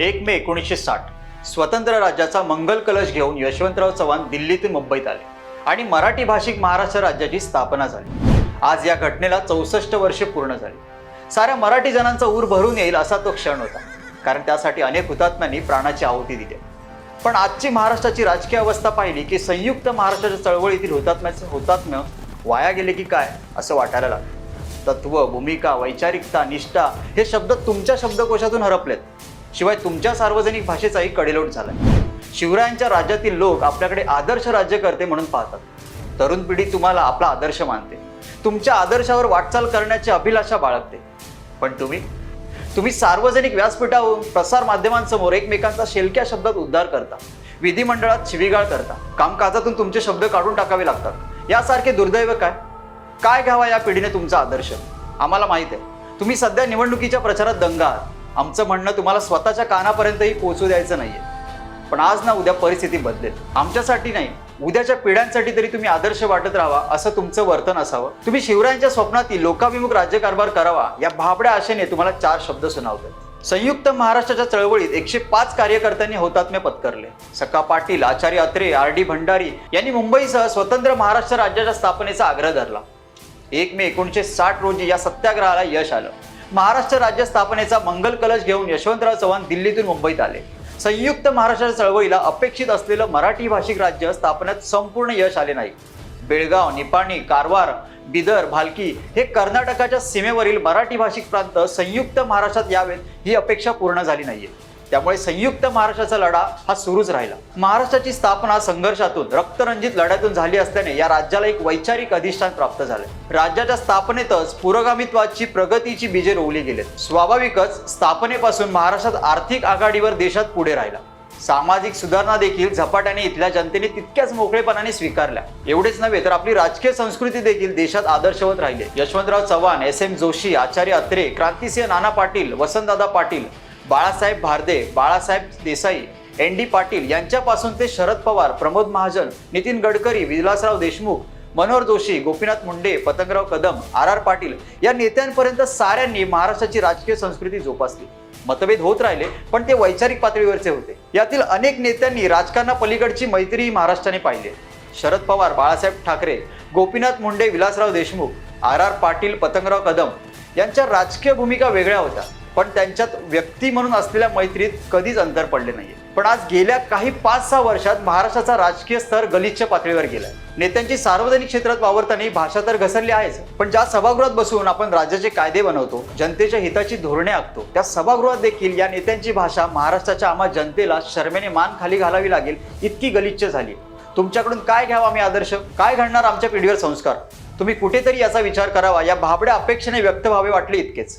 एक मे एकोणीसशे साठ. स्वतंत्र राज्याचा मंगल कलश घेऊन यशवंतराव चव्हाण दिल्लीतून मुंबईत आले आणि मराठी भाषिक महाराष्ट्र राज्याची स्थापना झाली. आज या घटनेला चौसष्ट वर्षे पूर्ण झाली. साऱ्या मराठी जणांचा ऊर भरून येईल असा तो क्षण होता. कारण त्यासाठी अनेक हुतात्म्यांनी प्राणाची आहुती दिली. पण आजची महाराष्ट्राची राजकीय अवस्था पाहिली की संयुक्त महाराष्ट्राच्या चळवळीतील हुतात्म्याचे हुतात्म्य वाया गेले की काय असं वाटायला लागलं. तत्व भूमिका वैचारिकता निष्ठा हे शब्द तुमच्या शब्दकोशातून हरपलेत. शिवाय तुमच्या सार्वजनिक भाषेचाही कडेलोट झालाय. शिवरायांच्या राज्यातील लोक आपल्याकडे आदर्श राज्यकर्ते म्हणून पाहतात. तरुण पिढी तुम्हाला आपला आदर्श मानते. तुमच्या आदर्शावर वाटचाल करण्याची अभिलाषा बाळगते. पण तुम्ही? तुम्ही सार्वजनिक व्यासपीठावरून प्रसार माध्यमांसमोर एकमेकांचा शेलक्या शब्दात उद्धार करता. विधिमंडळात शिवीगाळ करता. कामकाजातून तुमचे शब्द काढून टाकावे लागतात. यासारखे दुर्दैव काय? काय घ्यावा या पिढीने तुमचा आदर्श? आम्हाला माहीत आहे. तुम्ही सध्या निवडणुकीच्या प्रचारात दंग आहात. आमचं म्हणणं तुम्हाला स्वतःच्या कानापर्यंतही पोहोचू द्यायचं नाहीये. पण आज ना उद्या परिस्थिती बदलेल. आमच्यासाठी नाही उद्याच्या पिढ्यांसाठी तरी तुम्ही आदर्श वाटत राहावा असं तुमचं वर्तन असावं. तुम्ही शिवरायांच्या स्वप्नातील लोकाभिमुख राज्यकारभार करावा या भाबड्या आशेने तुम्हाला चार शब्द सुनावतात संयुक्त महाराष्ट्राच्या चळवळीत एकशे पाच कार्यकर्त्यांनी हौतात्म्य पत्करले. सका पाटील आचार्य अत्रे आर डी भंडारी यांनी मुंबईसह स्वतंत्र महाराष्ट्र राज्याच्या स्थापनेचा आग्रह धरला. एक मे एकोणीसशे साठ रोजी या सत्याग्रहाला यश आलं. महाराष्ट्र राज्य स्थापनेचा मंगल कलश घेऊन यशवंतराव चव्हाण दिल्लीतून मुंबईत आले. संयुक्त महाराष्ट्र चळवळीला अपेक्षित असलेलं मराठी भाषिक राज्य स्थापनेत संपूर्ण यश आले नाही. बेळगाव निपाणी कारवार बिदर भालकी हे कर्नाटकाच्या सीमेवरील मराठी भाषिक प्रांत संयुक्त महाराष्ट्रात यावेत ही अपेक्षा पूर्ण झाली नाहीये. त्यामुळे संयुक्त महाराष्ट्राचा लढा हा सुरूच राहिला. महाराष्ट्राची स्थापना संघर्षातून रक्तरंजित लढ्यातून झाली असल्याने या राज्याला एक वैचारिक अधिष्ठान प्राप्त झाले. राज्याच्या स्थापनेतच पुरोगामित्वाची प्रगतीची बीजे रोवली गेलेत. स्वाभाविकच स्थापनेपासून महाराष्ट्रात आर्थिक आघाडीवर देशात पुढे राहिला. सामाजिक सुधारणा देखील झपाट्याने इथल्या जनतेने तितक्याच मोकळेपणाने स्वीकारल्या. एवढेच नव्हे तर आपली राजकीय संस्कृती देखील देशात आदर्शवत राहिले. Yashwantrao Chavan S M Joshi Acharya Atre Krantisinh Nana Patil Vasantdada Patil Balasaheb Bharde Balasaheb Desai N D Patil यांच्यापासून ते शरद पवार प्रमोद महाजन नितीन गडकरी विलासराव देशमुख मनोहर जोशी गोपीनाथ मुंडे पतंगराव कदम आर आर पाटील या नेत्यांपर्यंत साऱ्यांनी महाराष्ट्राची राजकीय संस्कृती जोपासली. मतभेद होत राहिले पण ते वैचारिक पातळीवरचे होते. यातील अनेक नेत्यांनी राजकारणा पलीकडची मैत्री महाराष्ट्राने पाहिली. शरद पवार बाळासाहेब ठाकरे गोपीनाथ मुंडे विलासराव देशमुख आर आर पाटील पतंगराव कदम यांच्या राजकीय भूमिका वेगळ्या होत्या. पण त्यांच्यात व्यक्ती म्हणून असलेल्या मैत्रीत कधीच अंतर पडले नाहीये. पण आज गेल्या काही पाच सहा वर्षात महाराष्ट्राचा राजकीय स्तर गलिच्छ पातळीवर गेलाय. नेत्यांची सार्वजनिक क्षेत्रात वावरताना भाषा तर घसरली आहेच. पण ज्या सभागृहात बसून आपण राज्याचे कायदे बनवतो जनतेच्या हिताची धोरणे आखतो त्या सभागृहात देखील या नेत्यांची भाषा महाराष्ट्राच्या आम्हा जनतेला शर्मेने मान खाली घालावी लागेल इतकी गलिच्छ झाली. तुमच्याकडून काय घ्यावा आम्ही आदर्श? काय घडणार आमच्या पिढीवर संस्कार? तुम्ही कुठेतरी याचा विचार करावा. या भाबड्या अपेक्षेने व्यक्त व्हावे वाटले इतकेच.